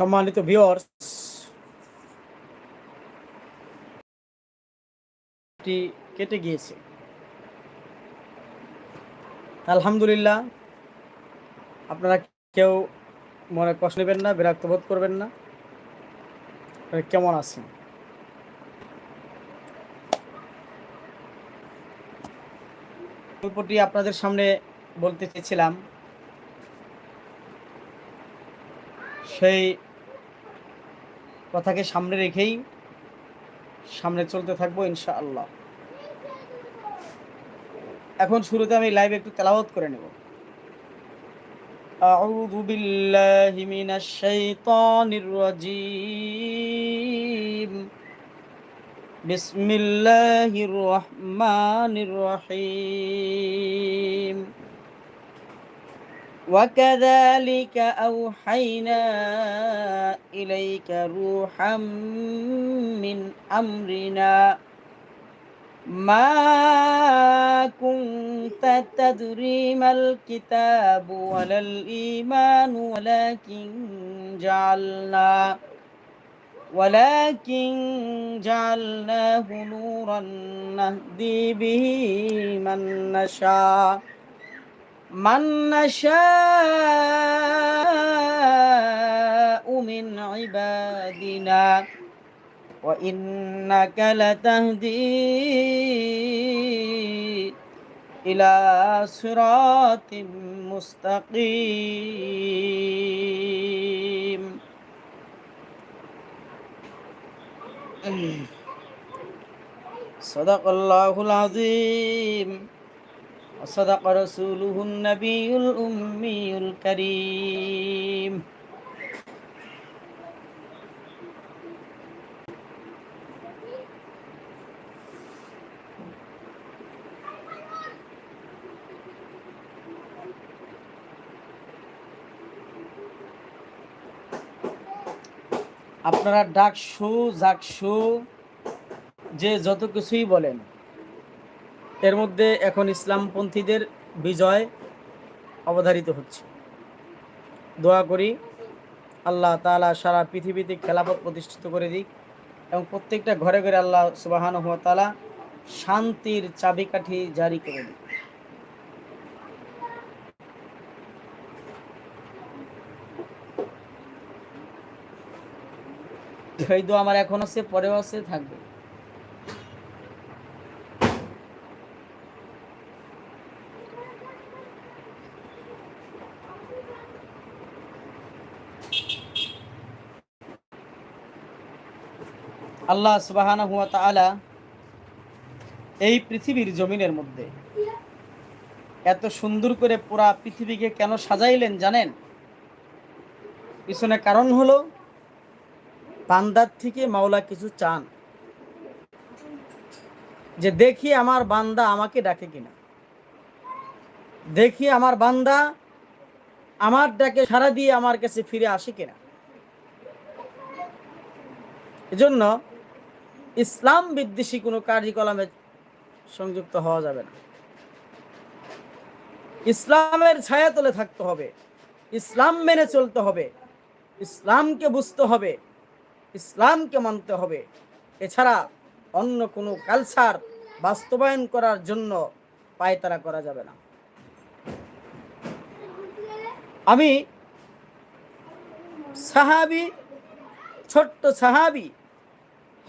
সম্মানিত ভিওর্স কেটে গিয়েছে। আলহামদুলিল্লাহ, আপনারা কেউ মনে কষ্ট নেবেন না, বিরক্ত বোধ করবেন না। কেমন আছেন? গল্পটি আপনাদের সামনে বলতে চেয়েছিলাম, সেই কথাকে সামনে রেখেই সামনে চলতে থাকবো ইনশাআল্লাহ এখন শুরুতে আমি লাইভ একটু তেলাওয়াত করে নেব أعوذ بالله من الشيطان الرجيم بسم الله الرحمن الرحيم وكذلك أوحينا إليك روحا من أمرنا. ما كنت تدري ما الكتاب ولا الإيمان ولكن جعلنا ولكن جعلناه نورا نهدي به من نشاء. من نشاء من عبادنا وإنك لتهدي إلى صراط مستقيم صدق الله العظيم وصدق رسوله النبي الأمي الكريم আপনারা ডাকসু জাকসু যে যত কিছুই বলেন এর মধ্যে এখন ইসলামপন্থীদের বিজয় অবধারিত হচ্ছে। দোয়া করি আল্লাহ তালা সারা পৃথিবীতে খেলাফত প্রতিষ্ঠিত করে দিক এবং প্রত্যেকটা ঘরে ঘরে আল্লাহ সুবাহান তালা শান্তির চাবিকাঠি জারি করে দিক। এই দোয়া আমার এখন আছে, পরেও আছে, থাকবে। আল্লাহ সুবাহানা হুয়া তাআলা এই পৃথিবীর জমিনের মধ্যে এত সুন্দর করে পুরা পৃথিবীকে কেন সাজাইলেন জানেন? পিছনে কারণ হলো বান্দার থেকে মাওলা কিছু চান। যে দেখি আমার বান্দা আমাকে ডাকে কিনা। দেখি আমার বান্দা আমার ডাকে সারা দিয়ে আমার কাছে ফিরে আসে কিনা। এজন্য ইসলাম বিদ্বেষী কোনো কার্যকলামে সংযুক্ত হওয়া যাবে না। ইসলামের ছায়া তলে থাকতে হবে। ইসলাম মেনে চলতে হবে। ইসলামকে বুঝতে হবে। ইসলামকে মানতে হবে। এছাড়া অন্য কোনো কালচার বাস্তবায়ন করার জন্য পায়তারা করা যাবে না। আমি সাহাবি, ছোট্ট সাহাবি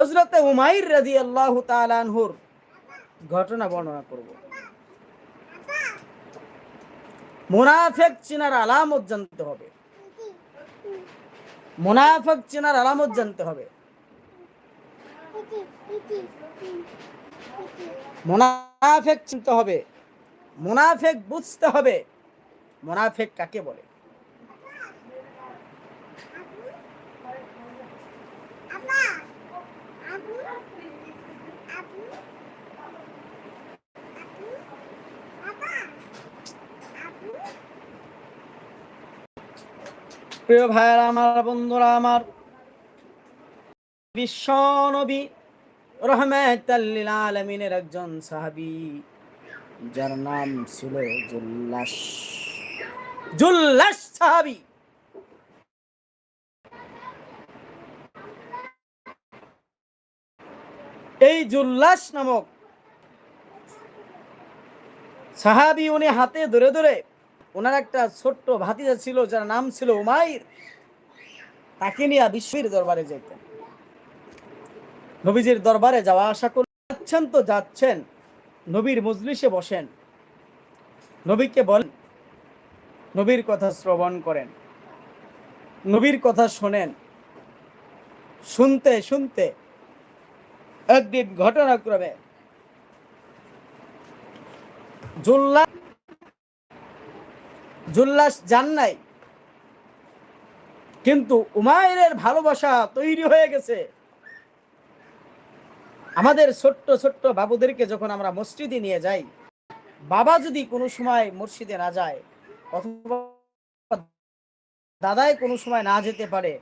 হজরতে রাজি আল্লাহ ঘটনা বর্ণনা করব। মোনাফেক চিনার আলামত জানতে হবে। মোনাফেক চেনার আলামত জানতে হবে। মোনাফেক চিনতে হবে। মোনাফেক বুঝতে হবে। মোনাফেক কাকে বলে? প্রিয় ভাইয়েরা, আমার বন্ধুরা, আমার বিশ্ব নবী রহমেতাল্লিল আলমিনের একজন সাহাবি, যার নাম ছিল জুল্লাস জুল্লাস সাহাবি। এই জুল্লাস নামক সাহাবি, উনি হাতে ধরে ধরে ওনার একটা ছোট্ট ভাতিজা ছিল, যার নাম ছিল উমাইর। তাকে নিয়ে বিশ্বের দরবারে যেতেন নবীজির দরবারে যাওয়া আশা করে যাচ্ছেন তো যাচ্ছেন, নবীর মজলিসে বসেন। নবীকে বলেন, নবীর কথা শ্রবণ করেন। নবীর কথা শোনেন। শুনতে শুনতে একদিন ঘটনাক্রমে জুল্লা জুল্লাস যান নাই। কিন্তু উমায়ের ভালোবাসা তৈরি হয়ে গেছে। আমাদের ছোট্ট ছোট্ট বাবুদেরকে যখন আমরা মসজিদে নিয়ে যাই, বাবা যদি কোনো সময় মসজিদে না যায়, অথবা দাদাই কোনো সময় না যেতে পারে,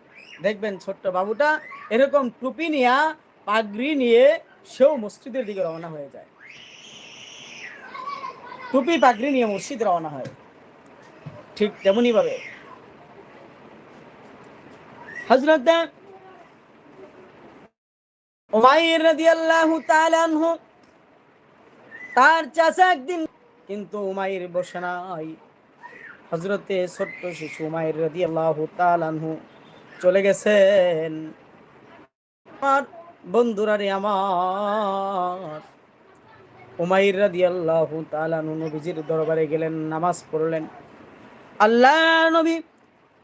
দেখবেন ছোট্ট বাবুটা এরকম টুপি নিয়ে, পাগড়ি নিয়ে সেও মসজিদের দিকে রওনা হয়ে যায়। টুপি, পাগড়ি নিয়ে মসজিদ রওনা হয়। ঠিক তেমনি ভাবে তার চাচা একদিন কিন্তু উমাইর বসে নাই। হজরতে ছোট্ট শিশু চলে গেছেন। আমার বন্ধুরা রে আমার, উমাইর রাদিয়াল্লাহু তাআলা আনহু নবীজির দরবারে গেলেন, নামাজ পড়লেন। আল্লাহ নবী,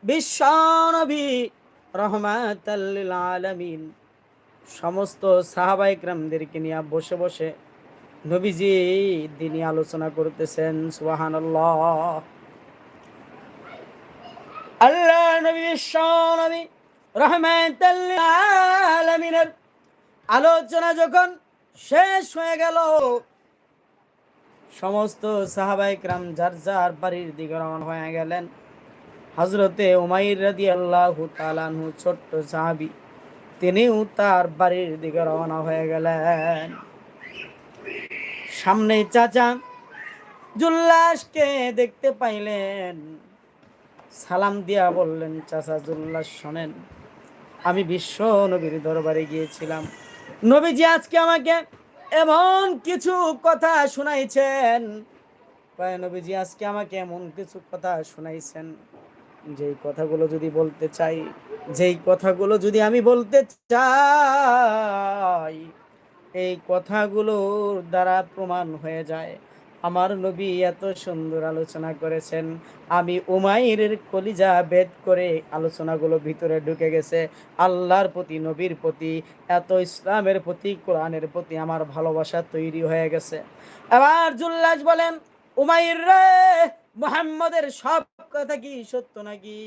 বিশ্ব নবী, রহমাতাল লিল আলামিন। সমস্ত সাহাবাই ক্রামদেরকে নিয়ে বসে বসে নবীজি দিনই আলোচনা করতেছেন সুবাহান আল্লাহ নবী, বিশ্ব নবী, রহমাতাল লিল আলামিনের আলোচনা যখন শেষ হয়ে গেল সমস্ত সাহাবাই ক্রাম যার যার বাড়ির দিকে রওনা হয়ে গেলেন। হজরতে উমাইর রাদি আল্লাহ তালানহু ছোট্ট সাহাবি, তিনিও তার বাড়ির দিকে রওনা হয়ে গেলেন। সামনে চাচা জুল্লাসকে দেখতে পাইলেন। সালাম দিয়া বললেন, চাচা জুল্লাস, শোনেন, আমি বিশ্ব নবীর দরবারে গিয়েছিলাম। নবীজি আজকে আমাকে এমন কিছু কথা শুনাইছেন। নবীজি আজকে আমাকে এমন কিছু কথা শুনাইছেন, যেই কথাগুলো যদি বলতে চাই, যেই কথাগুলো যদি আমি বলতে চাই, এই কথাগুলোর দ্বারা প্রমাণ হয়ে যায়। আমার নবী এত সুন্দর আলোচনা করেছেন। আমি উমাইরের কলিজা বেদ করে আলোচনাগুলো ভিতরে ঢুকে গেছে। আল্লাহর প্রতি, নবীর প্রতি, এত ইসলামের প্রতি, কোরআনের প্রতি আমার ভালোবাসা তৈরি হয়ে গেছে। এবার জুল্লাস বলেন, উমাইর রে, মোহাম্মদের সব কথা কি সত্য নাকি?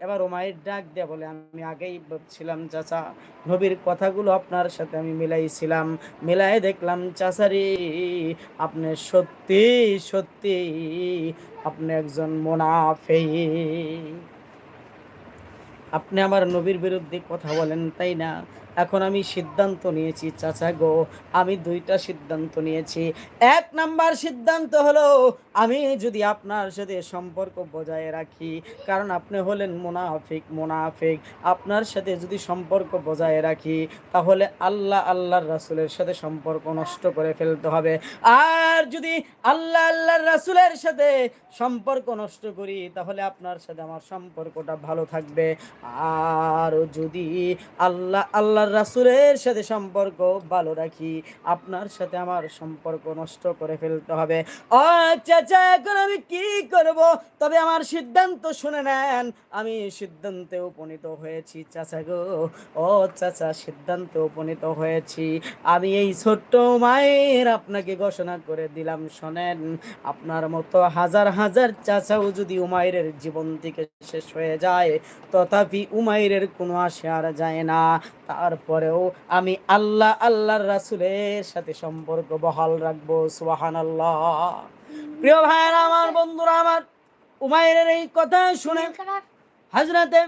এবার উমাইর ডাক দেয়া বলে আমি আগেই ভাবছিলাম, চাচা, নবীর কথাগুলো আপনার সাথে আমি মিলাইছিলাম। মিলাই দেখলাম, চাচারি, আপনি সত্যি সত্যি, আপনি একজন মোনাফে আপনি আমার নবীর বিরুদ্ধে কথা বলেন, তাই না? এখন আমি সিদ্ধান্ত নিয়েছি, চাচা গো, আমি দুইটা সিদ্ধান্ত নিয়েছি। এক নাম্বার সিদ্ধান্ত হলো, আমি যদি আপনার সাথে সম্পর্ক বজায় রাখি, কারণ আপনি হলেন মোনাফিক মোনাফিক। আপনার সাথে যদি সম্পর্ক বজায় রাখি, তাহলে আল্লাহ আল্লাহর রাসুলের সাথে সম্পর্ক নষ্ট করে ফেলতে হবে। আর যদি আল্লাহ আল্লাহর রাসুলের সাথে সম্পর্ক নষ্ট করি, তাহলে আপনার সাথে আমার সম্পর্কটা ভালো থাকবে। আর যদি আল্লাহ আল্লাহর রাসুলের সাথে সম্পর্ক ভালো রাখি। আপনার সাথে আমার সম্পর্ক নষ্ট করে ফেলতে হবে। ও চাচা এখন আমি কি করব? তবে আমার সিদ্ধান্ত শুনে নেন। আমি সিদ্ধান্তে উপনীত হয়েছি, চাচা গো। ও চাচা সিদ্ধান্তে উপনীত হয়েছি। আমি এই ছোট্ট মায়ের আপনাকে ঘোষণা করে দিলাম, শোনেন। আপনার মতো হাজার হাজার চাচাও যদি উমাইরের জীবন থেকে শেষ হয়ে যায়, তথাপি উমাইরের কোনো আসে আর যায় না। তারপরেও আমি আল্লাহ আল্লাহর রাসুলের সাথে সম্পর্ক বহাল রাখব সোহান আল্লাহ প্রিয় ভাইয়ের আমার বন্ধুরা আমার উমায়ের এই কথা শুনে হাজরাতে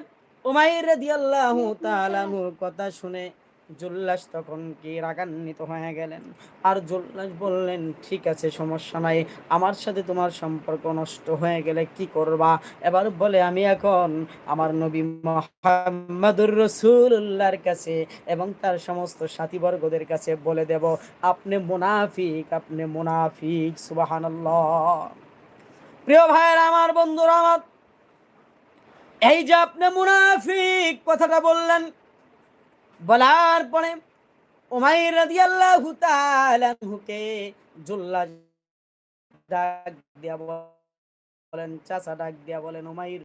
উমাইর রাদিয়াল্লাহু তাআলার কথা শুনে জুল্লাস তখন কি রাগান্বিত হয়ে গেলেন? আর জুল্লাস বললেন, ঠিক আছে, সমস্যা নাই। আমার সাথে তোমার সম্পর্ক নষ্ট হয়ে গেলে কি করবা? এবার বলে, আমি এখন আমার নবী মোহাম্মদুর রসুল্লাহর কাছে এবং তার সমস্ত সাথীবর্গদের কাছে বলে দেব, আপনি মুনাফিক আপনি মুনাফিক, সুবাহানাল্লাহ। প্রিয় ভাইয়ের, আমার বন্ধুরা, আমার এই যে আপনি মুনাফিক, কথাটা বললেন বলার পরে ওমাই রাজি আল্লাহ হুকে জুল্লা ডাক দিয়া বলেন, চাচা ডাক দিয়া বলেন, উমাইর